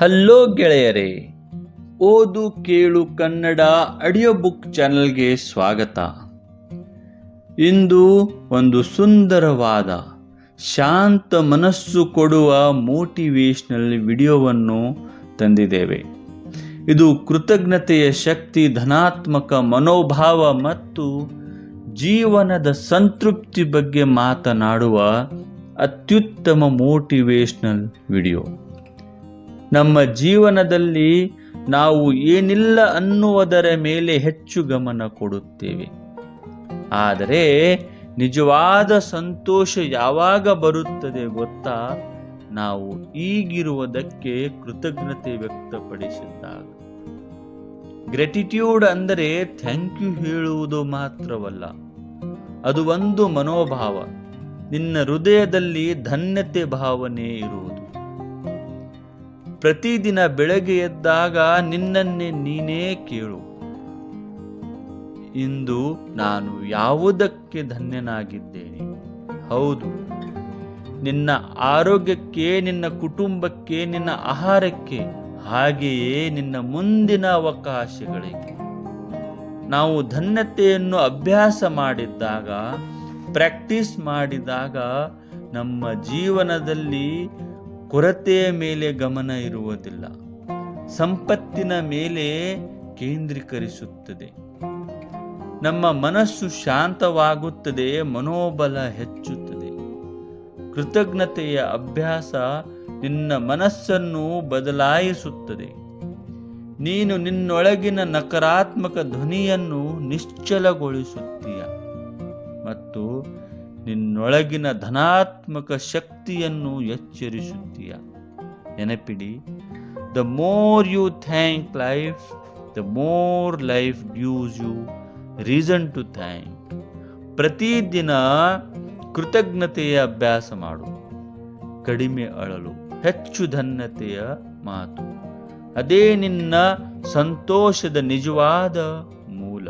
Hello ಗೆಳೆಯರೇ, ಓದು ಕೇಳು ಕನ್ನಡ ಆಡಿಯೋ ಬುಕ್ ಚಾನಲ್ಗೆ ಸ್ವಾಗತ. ಇಂದು ಒಂದು ಸುಂದರವಾದ, ಶಾಂತ ಮನಸ್ಸು ಕೊಡುವ ಮೋಟಿವೇಶ್ನಲ್ ವಿಡಿಯೋವನ್ನು ತಂದಿದ್ದೇವೆ. ಇದು ಕೃತಜ್ಞತೆಯ ಶಕ್ತಿ, ಧನಾತ್ಮಕ ಮನೋಭಾವ ಮತ್ತು ಜೀವನದ ಸಂತೃಪ್ತಿ ಬಗ್ಗೆ ಮಾತನಾಡುವ ಅತ್ಯುತ್ತಮ ಮೋಟಿವೇಶ್ನಲ್ ವಿಡಿಯೋ. ನಮ್ಮ ಜೀವನದಲ್ಲಿ ನಾವು ಏನಿಲ್ಲ ಅನ್ನುವುದರ ಮೇಲೆ ಹೆಚ್ಚು ಗಮನ ಕೊಡುತ್ತೇವೆ. ಆದರೆ ನಿಜವಾದ ಸಂತೋಷ ಯಾವಾಗ ಬರುತ್ತದೆ ಗೊತ್ತಾ? ನಾವು ಈಗಿರುವುದಕ್ಕೆ ಕೃತಜ್ಞತೆ ವ್ಯಕ್ತಪಡಿಸಿದ್ದಾಗ ಗ್ರೆಟಿಟ್ಯೂಡ್ ಅಂದರೆ ಥ್ಯಾಂಕ್ ಯು ಹೇಳುವುದು ಮಾತ್ರವಲ್ಲ. ಅದು ಒಂದು ಮನೋಭಾವ. ನಿನ್ನ ಹೃದಯದಲ್ಲಿ ಧನ್ಯತೆ ಭಾವನೆ ಇರುವುದು. ಪ್ರತಿದಿನ ಬೆಳಗ್ಗೆ ಎದ್ದಾಗ ನಿನ್ನನ್ನೇ ನೀನೇ ಕೇಳು. ಇಂದು ನಾನು ಯಾವುದಕ್ಕೆ ಧನ್ಯನಾಗಿದ್ದೇನೆ? ಹೌದು, ನಿನ್ನ ಆರೋಗ್ಯಕ್ಕೆ, ನಿನ್ನ ಕುಟುಂಬಕ್ಕೆ, ನಿನ್ನ ಆಹಾರಕ್ಕೆ, ಹಾಗೆಯೇ ನಿನ್ನ ಮುಂದಿನ ಅವಕಾಶಗಳಿಗೆ. ನಾವು ಧನ್ಯತೆಯನ್ನು ಅಭ್ಯಾಸ ಮಾಡಿದ್ದಾಗ ಪ್ರಾಕ್ಟೀಸ್ ಮಾಡಿದಾಗ ನಮ್ಮ ಜೀವನದಲ್ಲಿ ಕೊರತೆಯ ಮೇಲೆ ಗಮನ ಇರುವುದಿಲ್ಲ. ಸಂಪತ್ತಿನ ಮೇಲೆ ಕೇಂದ್ರೀಕರಿಸುತ್ತದೆ. ನಮ್ಮ ಮನಸ್ಸು ಶಾಂತವಾಗುತ್ತದೆ, ಮನೋಬಲ ಹೆಚ್ಚುತ್ತದೆ. ಕೃತಜ್ಞತೆಯ ಅಭ್ಯಾಸ ನಿನ್ನ ಮನಸ್ಸನ್ನು ಬದಲಾಯಿಸುತ್ತದೆ. ನೀನು ನಿನ್ನೊಳಗಿನ ನಕಾರಾತ್ಮಕ ಧ್ವನಿಯನ್ನು ನಿಶ್ಚಲಗೊಳಿಸುತ್ತೀಯ. ಮತ್ತು ನಿನ್ನೊಳಗಿನ ಧನಾತ್ಮಕ ಶಕ್ತಿಯನ್ನು ಎಚ್ಚರಿಸುತ್ತೀಯ. ನೆನಪಿಡಿ the more you thank life the more life does you reason to thank ಪ್ರತಿದಿನ ಕೃತಜ್ಞತೆಯ ಅಭ್ಯಾಸ ಮಾಡು. ಕಡಿಮೆ ಅಳಲು, ಹೆಚ್ಚು ಧನ್ಯತೆಯ ಮಾತು. ಅದೇ ನಿನ್ನ ಸಂತೋಷದ ನಿಜವಾದ ಮೂಲ.